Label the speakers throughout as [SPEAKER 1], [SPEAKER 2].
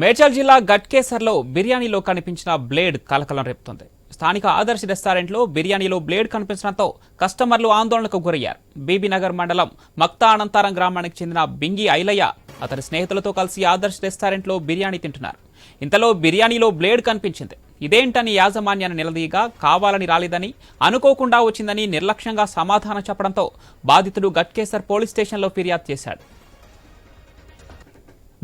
[SPEAKER 1] మేడ్చల్ జిల్లా గట్కేసర్లో బిర్యానీలో కనిపించిన బ్లేడ్ కలకలం రేపుతుంది. స్థానిక ఆదర్శ్ రెస్టారెంట్లో బిర్యానీలో బ్లేడ్ కనిపించడంతో కస్టమర్లు ఆందోళనకు గురయ్యారు. బీబీనగర్ మండలం మక్తా అనంతారం గ్రామానికి చెందిన బింగి ఐలయ్య అతని స్నేహితులతో కలిసి ఆదర్శ్ రెస్టారెంట్లో బిర్యానీ తింటున్నారు. ఇంతలో బిర్యానీలో బ్లేడ్ కనిపించింది. ఇదేంటని యాజమాన్యాన్ని నిలదీయగా కావాలని రాలేదని అనుకోకుండా వచ్చిందని నిర్లక్ష్యంగా సమాధానం చెప్పడంతో బాధితుడు గట్కేసర్ పోలీస్ స్టేషన్లో ఫిర్యాదు చేశాడు.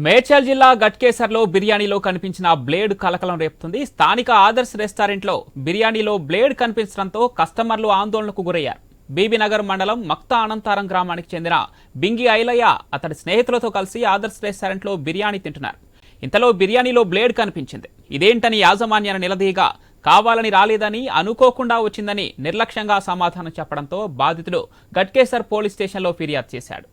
[SPEAKER 1] మేడ్చల్ జిల్లా గట్కేసర్లో బిర్యానీలో కనిపించిన బ్లేడ్ కలకలం రేపుతుంది. స్థానిక ఆదర్శ్ రెస్టారెంట్లో బిర్యానీలో బ్లేడ్ కనిపించడంతో కస్టమర్లు ఆందోళనకు గురయ్యారు. బీబీనగర్ మండలం మక్తా అనంతారం గ్రామానికి చెందిన బింగి ఐలయ్య అతడి స్నేహితులతో కలిసి ఆదర్శ్ రెస్టారెంట్లో బిర్యానీ తింటున్నారు. ఇంతలో బిర్యానీలో బ్లేడ్ కనిపించింది. ఇదేంటని యాజమాన్యాన్ని నిలదీయగా కావాలని రాలేదని అనుకోకుండా వచ్చిందని నిర్లక్ష్యంగా సమాధానం చెప్పడంతో బాధితుడు గట్కేసర్ పోలీస్ స్టేషన్లో ఫిర్యాదు చేశాడు.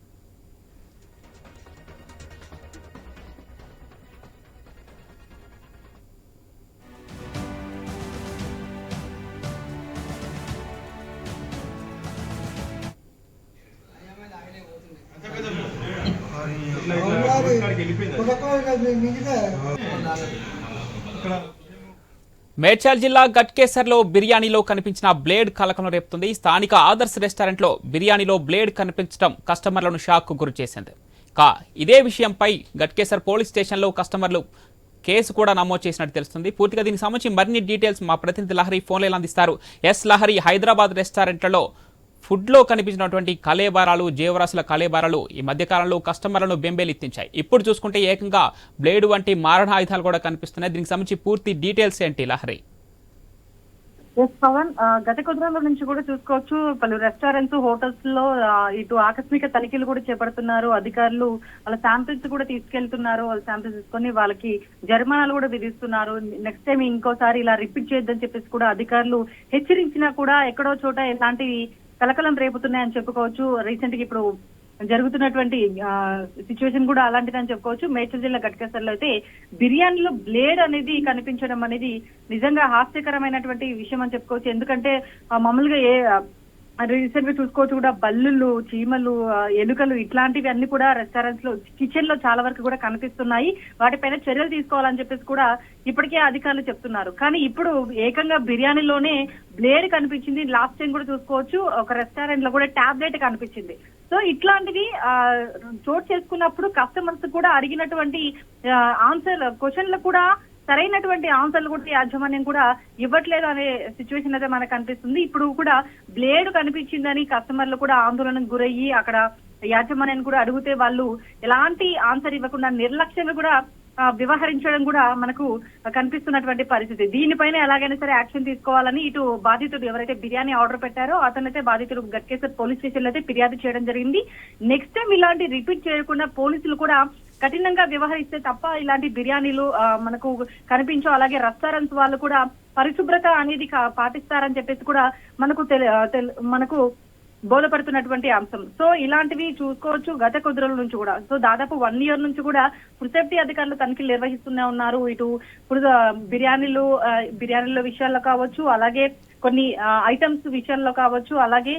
[SPEAKER 1] మేడ్చల్ జిల్లా గట్కేసర్లో బిర్యానీలో కనిపించిన బ్లేడ్ కలకలం రేపుతుంది. స్థానిక ఆదర్శ్ రెస్టారెంట్లో బిర్యానీలో బ్లేడ్ కనిపించడం కస్టమర్లను షాక్ గురి చేసింది. కా ఇదే విషయంపై గట్కేసర్ పోలీస్ స్టేషన్లో కస్టమర్లు కేసు కూడా నమోదు చేసినట్టు తెలుస్తుంది. పూర్తిగా దీనికి సంబంధించి మరిన్ని డీటెయిల్స్ మా ప్రతినిధి లహరి ఫోన్లో అందిస్తారు. ఎస్ లహరి హైదరాబాద్ రెస్టారెంట్లలో ఫుడ్లో కనిపించినటువంటి కలేబారాలు జీవరాశుల కలేబారాలు ఈ మధ్యకాలంలో కస్టమర్లను బెంబేలెత్తించాయి. ఇప్పుడు చూసుకుంటే ఏకంగా బ్లేడ్ వంటి మారణాయుధాలు కూడా కనిపిస్తున్నాయి. దీనికి సంబంధించి పూర్తి డీటెయిల్స్ ఏంటి లహరి?
[SPEAKER 2] ఎస్ పవన్ గత కొద్ది రోజుల నుంచి కూడా చూసుకోవచ్చు. పలు రెస్టారెంట్స్ హోటల్స్లో ఇటు ఆకస్మిక తనిఖీలు కూడా చేపడుతున్నారు. అధికారులు వాళ్ళ శాంపిల్స్ కూడా తీసుకెళ్తున్నారు. వాళ్ళ శాంపిల్స్ తీసుకొని వాళ్ళకి జరిమానాలు కూడా విధిస్తున్నారు. నెక్స్ట్ టైం ఇంకోసారి ఇలా రిపీట్ చేయొద్దని చెప్పేసి కూడా అధికారులు హెచ్చరించినా కూడా ఎక్కడో చోట ఇలాంటివి కలకలం రేపుతున్నాయని చెప్పుకోవచ్చు. రీసెంట్గా ఇప్పుడు జరుగుతున్నటువంటి సిచ్యువేషన్ కూడా అలాంటిదని చెప్పుకోవచ్చు. మేడ్చల్ జిల్లా గట్కేసర్లో అయితే బిర్యానీలో బ్లేడ్ అనేది కనిపించడం అనేది నిజంగా హాస్యకరమైనటువంటి విషయం అని చెప్పుకోవచ్చు. ఎందుకంటే ఆ, మామూలుగా ఏ రీసెంట్గా చూసుకోవచ్చు కూడా బల్లులు చీమలు ఎలుకలు ఇట్లాంటివి అన్ని కూడా రెస్టారెంట్స్లో కిచెన్లో చాలా వరకు కూడా కనిపిస్తున్నాయి. వాటిపైన చర్యలు తీసుకోవాలని చెప్పేసి కూడా ఇప్పటికే అధికారులు చెప్తున్నారు. కానీ ఇప్పుడు ఏకంగా బిర్యానీలోనే బ్లేడ్ కనిపించింది. లాస్ట్ టైం కూడా చూసుకోవచ్చు. ఒక రెస్టారెంట్లో కూడా టాబ్లెట్ కనిపించింది. సో ఇట్లాంటివి చోటు చేసుకున్నప్పుడు కస్టమర్స్ కూడా అడిగినటువంటి ఆన్సర్ క్వశ్చన్లు కూడా సరైనటువంటి ఆన్సర్లు కూడా యాజమాన్యం కూడా ఇవ్వట్లేదు అనే సిచ్యువేషన్ అయితే మనకు కనిపిస్తుంది ఇప్పుడు కూడా బ్లేడ్ కనిపించిందని కస్టమర్లు కూడా ఆందోళనకు గురయ్యి అక్కడ యాజమాన్యాన్ని కూడా అడిగితే వాళ్ళు ఎలాంటి ఆన్సర్ ఇవ్వకుండా నిర్లక్ష్యంగా కూడా వ్యవహరించడం కూడా మనకు కనిపిస్తున్నటువంటి పరిస్థితి. దీనిపైన ఎలాగైనా సరే యాక్షన్ తీసుకోవాలని ఇటు బాధితుడు ఎవరైతే బిర్యానీ ఆర్డర్ పెట్టారో అతనైతే బాధితుడు గట్కేసర్ పోలీస్ స్టేషన్లో అయితే ఫిర్యాదు చేయడం జరిగింది. నెక్స్ట్ టైం ఇలాంటి రిపీట్ చేయకుండా పోలీసులు కూడా కఠినంగా వ్యవహరిస్తే తప్ప ఇలాంటి బిర్యానీలు ఆ, మనకు కనిపించవు అలాగే రెస్టారెంట్స్ వాళ్ళు కూడా పరిశుభ్రత అనేది కా- పాటిస్తారని చెప్పేసి కూడా మనకు తెలి- తెల్- మనకు బోధపడుతున్నటువంటి అంశం. సో ఇలాంటివి చూసుకోవచ్చు గత కొద్ది రోజుల నుంచి కూడా. సో దాదాపు వన్ ఇయర్ నుంచి కూడా ఫుడ్ సేఫ్టీ అధికారులు తనిఖీలు నిర్వహిస్తూనే ఉన్నారు. ఇటు ఇప్పుడు బిర్యానీలు ఆ, బిర్యానీల విషయాల్లో కావచ్చు అలాగే కొన్ని ఐటమ్స్ విషయాల్లో కావచ్చు అలాగే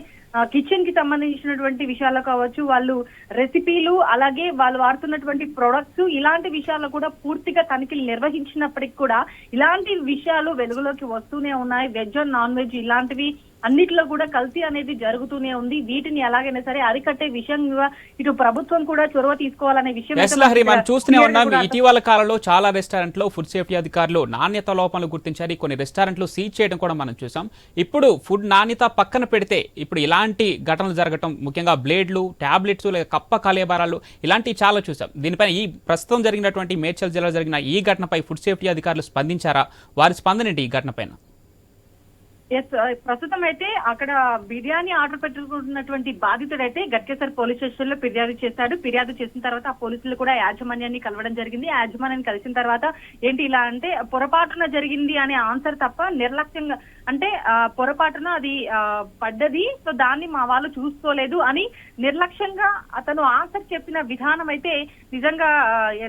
[SPEAKER 2] కిచెన్కి సంబంధించినటువంటి విషయాల్లో కావచ్చు వాళ్ళు రెసిపీలు అలాగే వాళ్ళు వాడుతున్నటువంటి ప్రొడక్ట్స్ ఇలాంటి విషయాల్లో కూడా పూర్తిగా తనిఖీలు నిర్వహించినప్పటికీ కూడా ఇలాంటి విషయాలు వెలుగులోకి వస్తూనే ఉన్నాయి. వెజ్ అండ్ నాన్ వెజ్ ఇలాంటివి అన్నిట్లో కూడా కల్తీ అనేది జరుగుతూనే ఉంది. వీటిని ఎలాగైనా సరే అరికట్టే విషయంగా ఇటు ప్రభుత్వం కూడా చొరవ తీసుకోవాలనే విషయం
[SPEAKER 1] మనం చూస్తూనే ఉన్నాం. ఇటీవల కాలంలో చాలా రెస్టారెంట్లో ఫుడ్ సేఫ్టీ అధికారులు నాణ్యత లోపాలు గుర్తించారు. కొన్ని రెస్టారెంట్లు సీజ్ చేయడం కూడా మనం చూసాం. ఇప్పుడు ఫుడ్ నాణ్యత పక్కన పెడితే ఇప్పుడు ఇలాంటి ఘటనలు జరగటం ముఖ్యంగా బ్లేడ్లు టాబ్లెట్స్ లేదా కప్ప కలేబారాలు ఇలాంటివి చాలా చూసాం. దీనిపైన ఈ ప్రస్తుతం జరిగినటువంటి మేడ్చల్ జిల్లాలో జరిగిన ఈ ఘటనపై ఫుడ్ సేఫ్టీ అధికారులు స్పందించారా? వారి స్పందన ఏంటి ఈ ఘటనపైన?
[SPEAKER 2] ఎస్ ప్రస్తుతం అయితే అక్కడ బిర్యానీ ఆర్డర్ పెట్టుకుంటున్నటువంటి బాధితుడైతే గట్కేసర్ పోలీస్ స్టేషన్లో ఫిర్యాదు చేశాడు. ఫిర్యాదు చేసిన తర్వాత ఆ పోలీసులు కూడా యాజమాన్యాన్ని కలవడం జరిగింది. యాజమాన్యాన్ని కలిసిన తర్వాత ఏంటి ఇలా అంటే పొరపాటున జరిగింది అనే ఆన్సర్ తప్ప నిర్లక్ష్యంగా అంటే పొరపాటున అది పడ్డది. సో దాన్ని మా వాళ్ళు చూసుకోలేదు అని నిర్లక్ష్యంగా అతను ఆన్సర్ చెప్పిన విధానం అయితే నిజంగా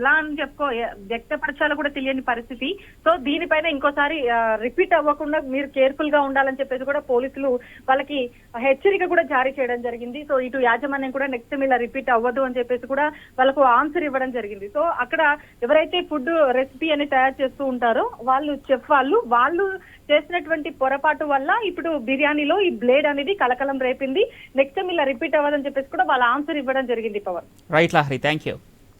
[SPEAKER 2] ఎలా అని చెప్పుకో వ్యక్తపరచాలో కూడా తెలియని పరిస్థితి. సో దీనిపైన ఇంకోసారి రిపీట్ అవ్వకుండా మీరు కేర్ఫుల్గా ఉండాలని చెప్పేసి కూడా పోలీసులు వాళ్ళకి హెచ్చరిక కూడా జారీ చేయడం జరిగింది. సో ఇటు యాజమాన్యం కూడా నెక్స్ట్ టైం ఇలా రిపీట్ అవ్వదు అని చెప్పేసి కూడా వాళ్ళకు ఆన్సర్ ఇవ్వడం జరిగింది. సో అక్కడ ఎవరైతే ఫుడ్ రెసిపీ అని తయారు చేస్తూ ఉంటారో వాళ్ళు చెఫ్ వాళ్ళు వాళ్ళు చేసినటువంటి పొరపాటు వల్ల ఇప్పుడు బిర్యానీలో ఈ బ్లేడ్ అనేది కలకలం రేపింది. నెక్స్ట్ టైం ఇలా రిపీట్ అవ్వదని చెప్పేసి కూడా వాళ్ళ ఆన్సర్ ఇవ్వడం జరిగింది Pavan.
[SPEAKER 1] Right Lahari thank you